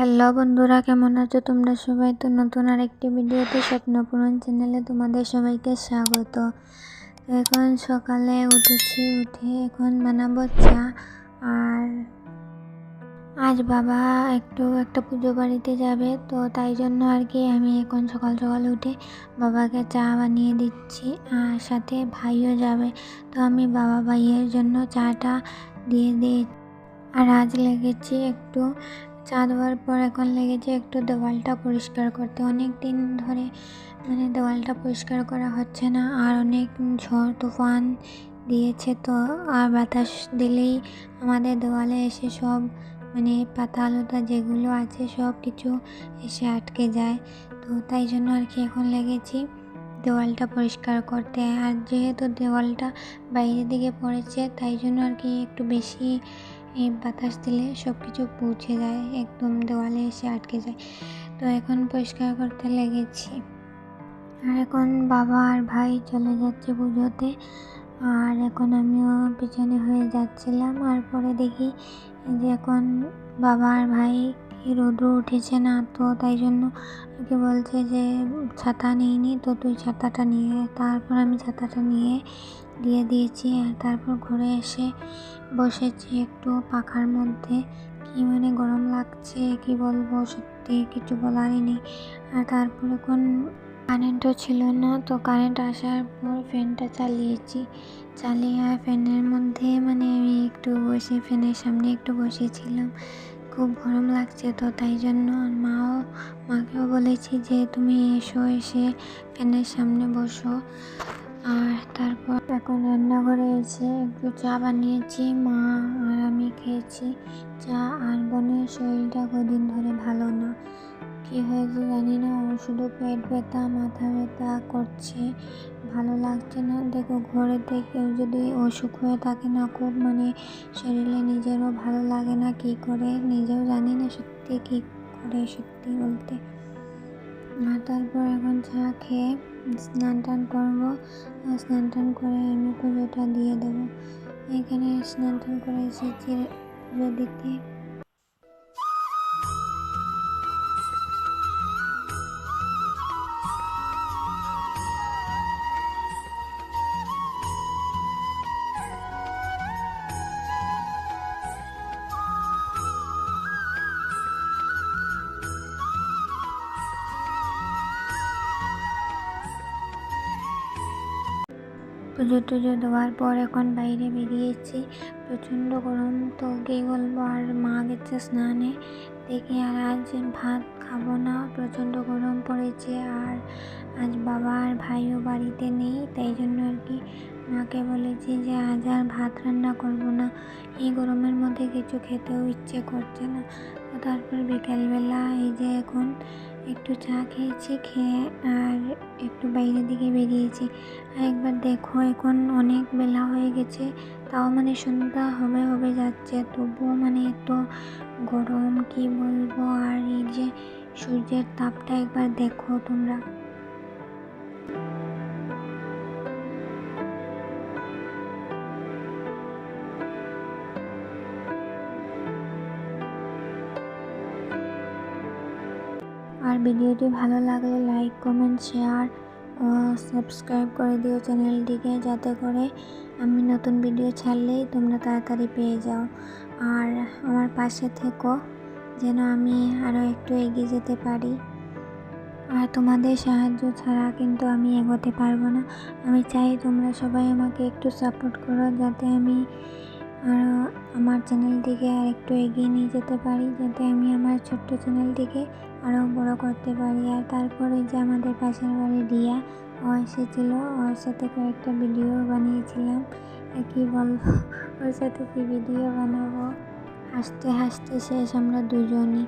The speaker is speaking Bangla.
হ্যালো বন্ধুরা, কেমন আছো তোমরা সবাই? তো নতুন আর একটি ভিডিওতে স্বপ্নপূরণ চ্যানেলে তোমাদের সবাইকে স্বাগত। এখন সকালে উঠেছি, উঠে এখন বানাবো চা। আর আজ বাবা একটু একটা পুজো বাড়িতে যাবে, তো তাই জন্য আর কি আমি এখন সকাল সকাল উঠে বাবাকে চা বানিয়ে দিচ্ছি। আর সাথে ভাইও যাবে, তো আমি বাবা ভাইয়ের জন্য চাটা দিয়ে দিই। আর আজ লেগেছি একটু চা দেওয়ার পর এখন লেগেছে একটু দেওয়ালটা পরিষ্কার করতে। অনেক দিন ধরে মানে দেওয়ালটা পরিষ্কার করা হচ্ছে না, আর অনেক ঝড়, তুফান দিয়েছে তো, আর বাতাস দিলেই আমাদের দেওয়ালে এসে সব মানে পাতা লতা যেগুলো আছে সব কিছু এসে আটকে যায়। তো তাই জন্য আর কি এখন লেগেছি দেওয়ালটা পরিষ্কার করতে। আর যেহেতু দেওয়ালটা বাইরের দিকে পড়েছে, তাই জন্য আর কি একটু বেশি এই বাতাস দিলে সব কিছু পৌঁছে যায়, একদম দেওয়ালে এসে আটকে যায়। তো এখন পরিষ্কার করতে লেগেছি। আর এখন বাবা আর ভাই চলে যাচ্ছে পুজোতে। আর এখন আমিও পিছনে হয়ে যাচ্ছিলাম। আর পরে দেখি যে এখন বাবা আর ভাই রৌদ্র উঠেছে না তো, তাই জন্য ওকে বলছে যে ছাতা নিইনি, তো তুই ছাতাটা নিয়ে, তারপর আমি ছাতাটা নিয়ে দিয়ে দিয়েছি। আর তারপর ঘুরে এসে বসেছি একটু পাখার মধ্যে। কি মানে গরম লাগছে, কি বলব, সত্যি কিছু বলারই নেই। আর তারপর এখন কারেন্টও ছিল না, তো কারেন্ট আসার পর ফ্যানটা চালিয়েছি। চালিয়ে ফ্যানের মধ্যে মানে আমি একটু বসে, ফ্যানের সামনে একটু বসেছিলাম। খুব গরম লাগছে তো, তাই জন্য মাও, মাকেও বলেছি যে তুমি এসো, এসে ফ্যানের সামনে বসো। আর তারপর এখন রান্নাঘরে এসে একটু চা বানিয়েছি, মা আর আমি খেয়েছি। চা আর বোনের শরীরটা কদিন ধরে ভালো না। কি হয়েছে জানি না ও শুধু পেট ব্যথা, মাথা ব্যথা করছে, ভালো লাগছে না। দেখো, ঘরেতে কেউ যদি অসুখ হয়ে থাকে না, খুব মানে শরীরে নিজেরও ভালো লাগে না কি করে, নিজেও জানি না সত্যি কী করে, সত্যি বলতে। আর তারপর এখন চা খেয়ে স্নান টান করব স্নান টান করে আমি পুজোটা দিয়ে দেবো। এখানে স্নান টান করে এসেছি পুজো দিতে। পুজো টুজো দেওয়ার পর এখন বাইরে বেরিয়েছি। প্রচণ্ড গরম, তো কী বলব? আর মা গেছে স্নানে। দেখি আর আজ ভাত খাব না, প্রচণ্ড গরম পড়েছে। আর আজ বাবা আর ভাইও বাড়িতে নেই, তাই জন্য আর কি মাকে বলেছি যে আজ আর ভাত রান্না করব না। এই গরমের মধ্যে কিছু খেতেও ইচ্ছে করছে না। তারপর বিকেলবেলা এই যে এখন একটু চা খেয়েছি, খেয়ে আর একটু বাইরের দিকে বেরিয়েছি। আর একবার দেখো, এখন অনেক বেলা হয়ে গেছে। তাও মানে সন্ধ্যা হবে হবে যাচ্ছে। তবুও মানে এত গরম, কি বলব? আর এই যে সূর্যের তাপটা একবার দেখো তোমরা। আর ভিডিওটি ভালো লাগলে লাইক, কমেন্ট, শেয়ার ও সাবস্ক্রাইব করে দিও চ্যানেলটিকে যাতে করে আমি নতুন ভিডিও ছাড়লেই তোমরা তাড়াতাড়ি পেয়ে যাও। আর আমার পাশে থেকো, যেন আমি আরও একটু এগিয়ে যেতে পারি। আর তোমাদের সাহায্য ছাড়া কিন্তু আমি এগোতে পারব না। আমি চাই তোমরা সবাই আমাকে একটু সাপোর্ট করো, যাতে আমি আরও আমার চ্যানেলটিকে আর একটু এগিয়ে নিয়ে যেতে পারি, যাতে আমি আমার ছোট্ট চ্যানেল থেকে আরও বড় করতে পারি। আর তারপরে যে আমাদের পাশের বাড়ি রিয়া, ও এসেছিল, ওর সাথে কয়েকটা ভিডিও বানিয়েছিলাম। কী বলব, ওর সাথে কী ভিডিও বানাবো? হাসতে হাসতে শেষ আমরা দুজনই।